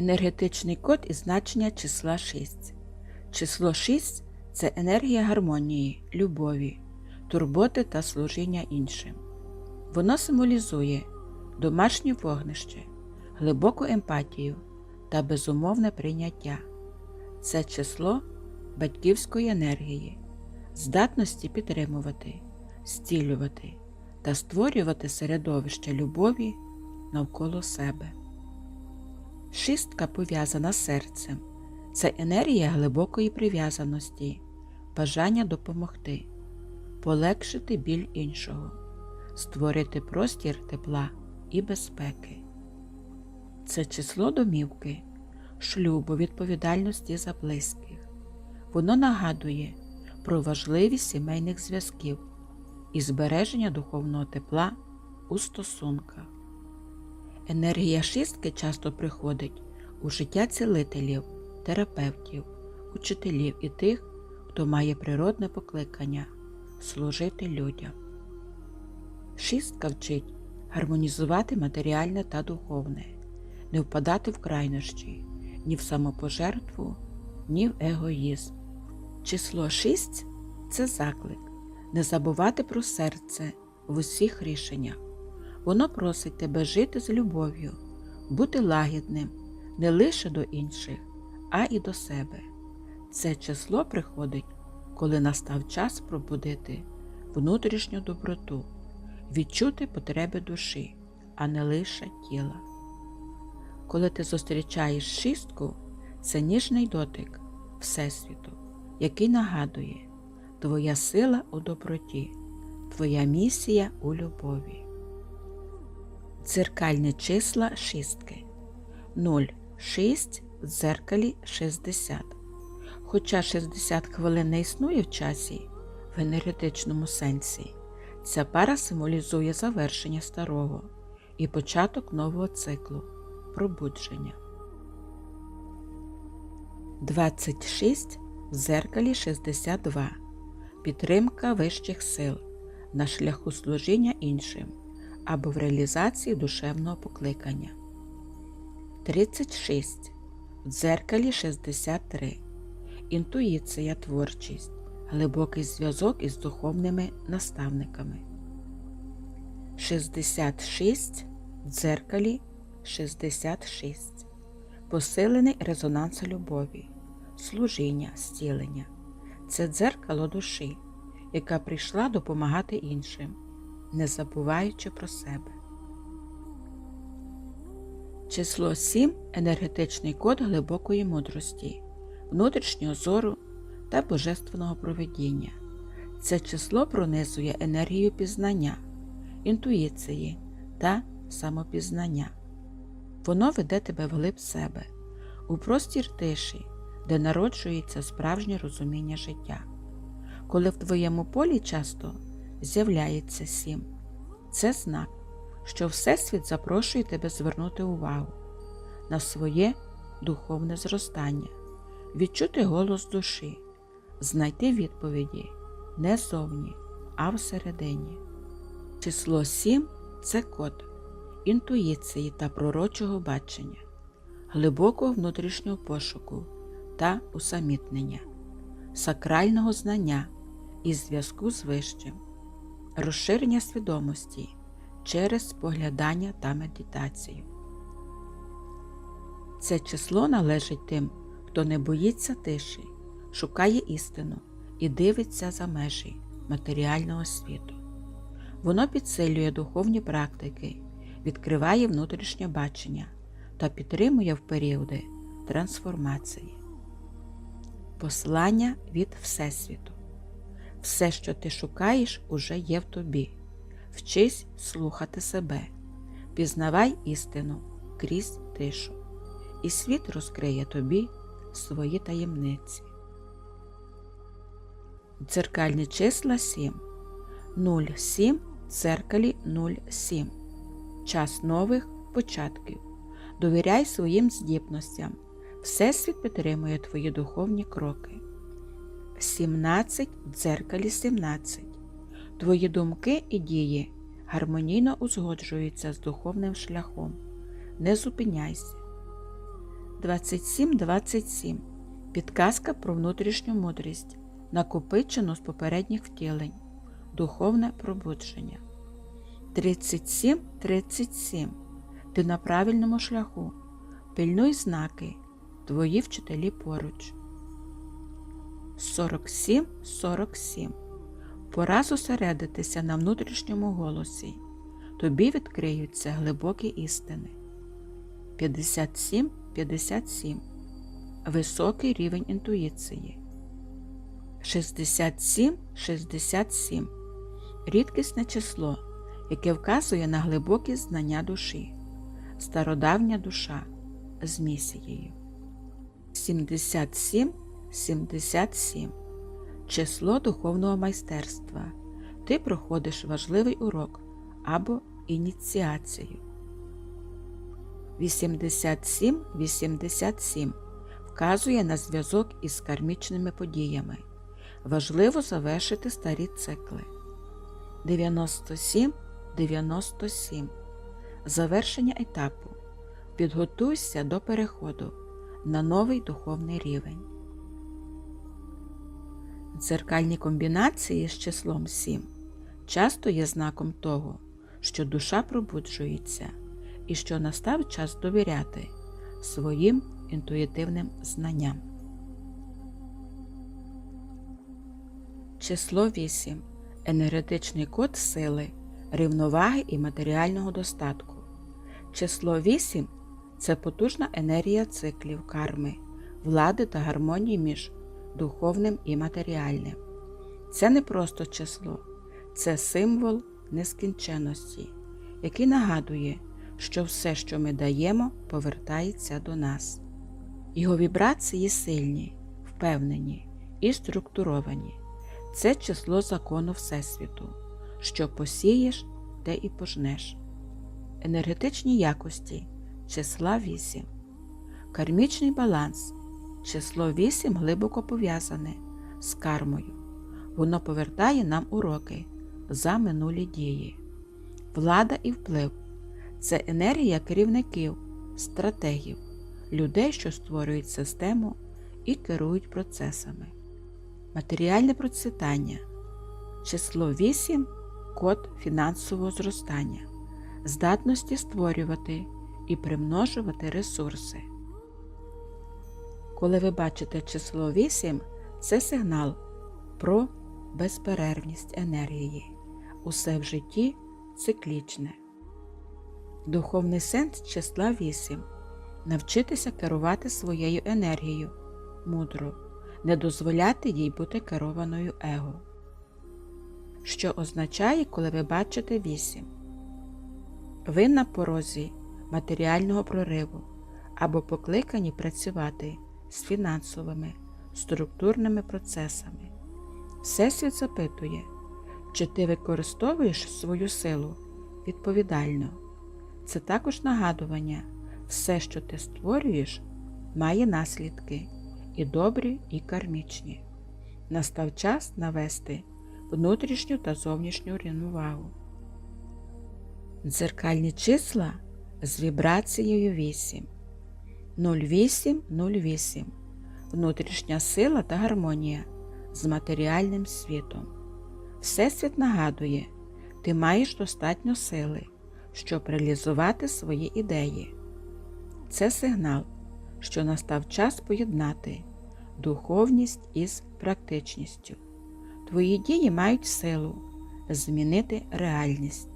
Енергетичний код і значення числа 6. Число 6 це енергія гармонії, любові, турботи та служіння іншим. Воно символізує домашнє вогнище, глибоку емпатію та безумовне прийняття. Це число батьківської енергії, здатності підтримувати, зцілювати та створювати середовище любові навколо себе. Шістка пов'язана з серцем. Це енергія глибокої прив'язаності, бажання допомогти, полегшити біль іншого, створити простір тепла і безпеки. Це число домівки, шлюбу, відповідальності за близьких. Воно нагадує про важливість сімейних зв'язків і збереження духовного тепла у стосунках. Енергія шістки часто приходить у життя цілителів, терапевтів, учителів і тих, хто має природне покликання служити людям. Шістка вчить гармонізувати матеріальне та духовне, не впадати в крайнощі, ні в самопожертву, ні в егоїзм. Число 6 це заклик, не забувати про серце в усіх рішеннях. Воно просить тебе жити з любов'ю, бути лагідним не лише до інших, а і до себе. Це число приходить, коли настав час пробудити внутрішню доброту, відчути потреби душі, а не лише тіла. Коли ти зустрічаєш шістку, це ніжний дотик Всесвіту, який нагадує твоя сила у доброті, твоя місія у любові. Дзеркальні числа шістки 0, 6 в дзеркалі 60. Хоча 60 хвилин не існує в часі в енергетичному сенсі, ця пара символізує завершення старого і початок нового циклу пробудження. 26 в дзеркалі 62. Підтримка вищих сил на шляху служіння іншим або в реалізації душевного покликання. 36. В дзеркалі 63. Інтуїція, творчість, глибокий зв'язок із духовними наставниками. 66. В дзеркалі 66. Посилений резонанс любові, служіння, зцілення. Це дзеркало душі, яка прийшла допомагати іншим, не забуваючи про себе. Число 7 енергетичний код глибокої мудрості, внутрішнього зору та божественного проведіння. Це число пронизує енергію пізнання, інтуїції та самопізнання. Воно веде тебе вглиб себе, у простір тиші, де народжується справжнє розуміння життя. Коли в твоєму полі часто з'являється сім, це знак, що Всесвіт запрошує тебе звернути увагу на своє духовне зростання, відчути голос душі, знайти відповіді не зовні, а всередині. Число 7 це код інтуїції та пророчого бачення, глибокого внутрішнього пошуку та усамітнення, сакрального знання і зв'язку з вищим, розширення свідомості через споглядання та медитацію. Це число належить тим, хто не боїться тиші, шукає істину і дивиться за межі матеріального світу. Воно підсилює духовні практики, відкриває внутрішнє бачення та підтримує в періоди трансформації. Послання від Всесвіту. Все, що ти шукаєш, уже є в тобі. Вчись слухати себе, пізнавай істину крізь тишу, і світ розкриє тобі свої таємниці. Дзеркальні числа 7. 07 в дзеркалі 07. Час нових початків. Довіряй своїм здібностям. Всесвіт підтримує твої духовні кроки. 17 в дзеркалі 17. Твої думки і дії гармонійно узгоджуються з духовним шляхом. Не зупиняйся. 27 27. Підказка про внутрішню мудрість, накопичену з попередніх втілень, духовне пробудження. 37 37. Ти на правильному шляху. Пильнуй знаки, твої вчителі поруч. 47 47. Пора зосередитися на внутрішньому голосі. Тобі відкриються глибокі істини. 57 57. Високий рівень інтуїції. 67 67. Рідкісне число, яке вказує на глибокі знання душі. Стародавня душа з місією. 77 77. Число духовного майстерства. Ти проходиш важливий урок або ініціацію. 87 87 вказує на зв'язок із кармічними подіями. Важливо завершити старі цикли. 97 97 Завершення етапу. Підготуйся до переходу на новий духовний рівень. Дзеркальні комбінації з числом 7 часто є знаком того, що душа пробуджується і що настав час довіряти своїм інтуїтивним знанням. Число 8. Енергетичний код сили, рівноваги і матеріального достатку. Число 8 це потужна енергія циклів карми, влади та гармонії між духовним і матеріальним. Це не просто число, це символ нескінченності, який нагадує, що все, що ми даємо, повертається до нас. Його вібрації сильні, впевнені і структуровані. Це число закону Всесвіту, що посієш, те і пожнеш. Енергетичні якості числа 8. Кармічний баланс. Число 8 глибоко пов'язане з кармою. Воно повертає нам уроки за минулі дії. Влада і вплив це енергія керівників, стратегів, людей, що створюють систему і керують процесами. Матеріальне процвітання. Число 8 код фінансового зростання, здатності створювати і примножувати ресурси. Коли ви бачите число 8, це сигнал про безперервність енергії. Усе в житті циклічне. Духовний сенс числа 8 навчитися керувати своєю енергією мудро, не дозволяти їй бути керованою его. Що означає, коли ви бачите 8? Ви на порозі матеріального прориву або покликані працювати з фінансовими, структурними процесами. Всесвіт запитує, чи ти використовуєш свою силу відповідально. Це також нагадування, все, що ти створюєш, має наслідки і добрі, і кармічні. Настав час навести внутрішню та зовнішню рівновагу. Дзеркальні числа з вібрацією 8. 0808 Внутрішня сила та гармонія з матеріальним світом. Всесвіт нагадує, ти маєш достатньо сили, щоб реалізувати свої ідеї. Це сигнал, що настав час поєднати духовність із практичністю. Твої дії мають силу змінити реальність.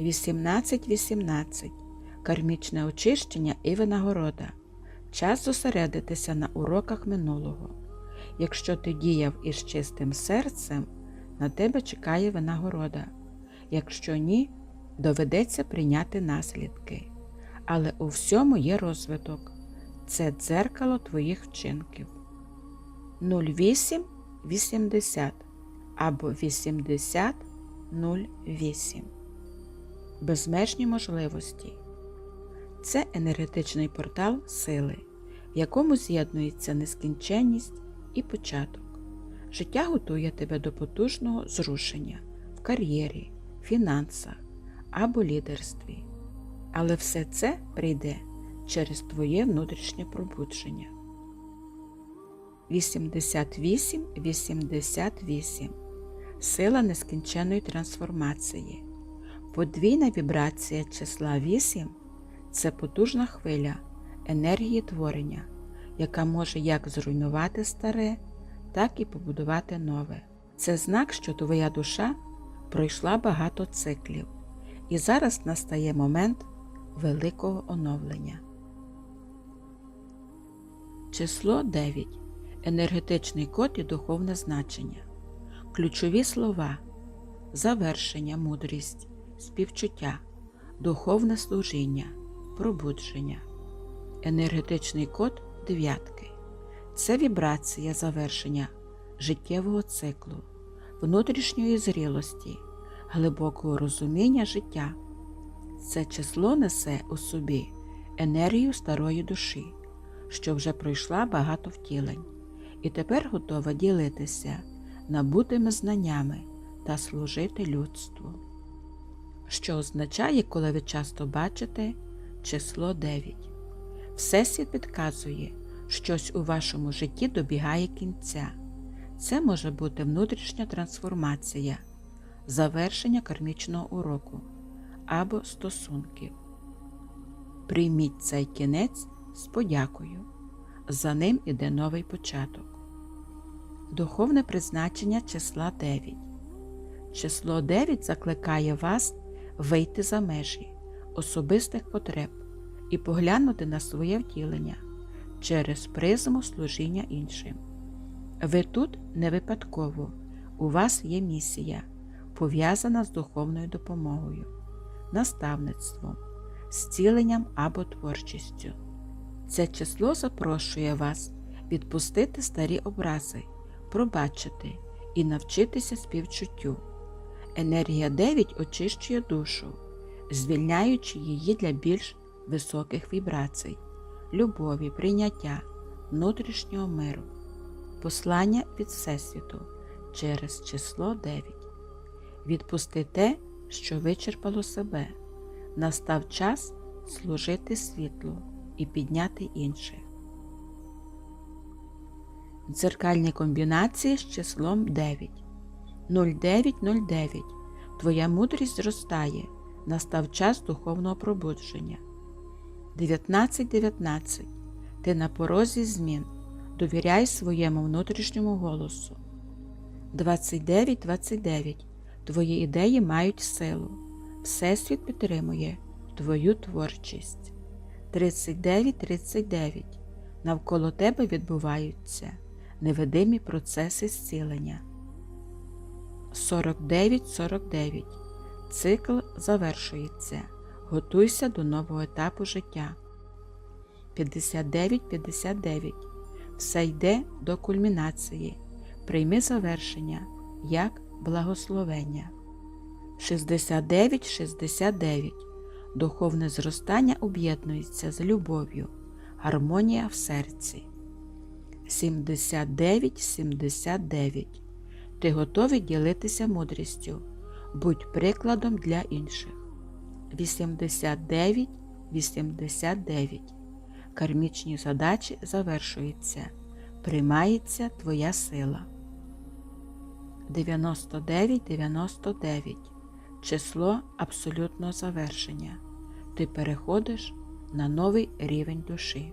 18.18 Кармічне очищення і винагорода. Час зосередитися на уроках минулого. Якщо ти діяв із чистим серцем, на тебе чекає винагорода. Якщо ні, доведеться прийняти наслідки. Але у всьому є розвиток. Це дзеркало твоїх вчинків. 0880 або 8008 Безмежні можливості. Це енергетичний портал сили, в якому з'єднується нескінченність і початок. Життя готує тебе до потужного зрушення в кар'єрі, фінансах або лідерстві. Але все це прийде через твоє внутрішнє пробудження. 88 88 Сила нескінченної трансформації. Подвійна вібрація числа 8 це потужна хвиля енергії творення, яка може як зруйнувати старе, так і побудувати нове. Це знак, що твоя душа пройшла багато циклів, і зараз настає момент великого оновлення. Число 9. Енергетичний код і духовне значення. Ключові слова завершення, мудрість, співчуття, духовне служіння, пробудження. Енергетичний код дев'ятки. Це вібрація завершення життєвого циклу, внутрішньої зрілості, глибокого розуміння життя. Це число несе у собі енергію старої душі, що вже пройшла багато втілень, і тепер готова ділитися набутими знаннями та служити людству. Що означає, коли ви часто бачите число 9. Всесвіт підказує, щось у вашому житті добігає кінця. Це може бути внутрішня трансформація, завершення кармічного уроку або стосунків. Прийміть цей кінець з подякою. За ним іде новий початок. Духовне призначення числа 9. Число 9 закликає вас вийти за межі особистих потреб і поглянути на своє втілення через призму служіння іншим. Ви тут не випадково, у вас є місія, пов'язана з духовною допомогою, наставництвом, зціленням або творчістю. Це число запрошує вас відпустити старі образи, пробачити і навчитися співчуттю. Енергія 9 очищує душу, звільняючи її для більш високих вібрацій, любові, прийняття, внутрішнього миру, послання від Всесвіту через число 9. Відпусти те, що вичерпало себе. Настав час служити світлу і підняти інших. Дзеркальні комбінації з числом 9. 0909. Твоя мудрість зростає. Настав час духовного пробудження. 19.19. Ти на порозі змін. Довіряй своєму внутрішньому голосу. 29.29. Твої ідеї мають силу. Всесвіт підтримує твою творчість. 39.39. Навколо тебе відбуваються невидимі процеси зцілення. 49.49. Цикл завершується. Готуйся до нового етапу життя. 59.59. Все йде до кульмінації. Прийми завершення як благословення. 69.69. Духовне зростання об'єднується з любов'ю. Гармонія в серці. 79.79. Ти готовий ділитися мудрістю. Будь прикладом для інших. 89.89. Кармічні задачі завершуються. Приймається твоя сила. 99.99. Число абсолютного завершення. Ти переходиш на новий рівень душі.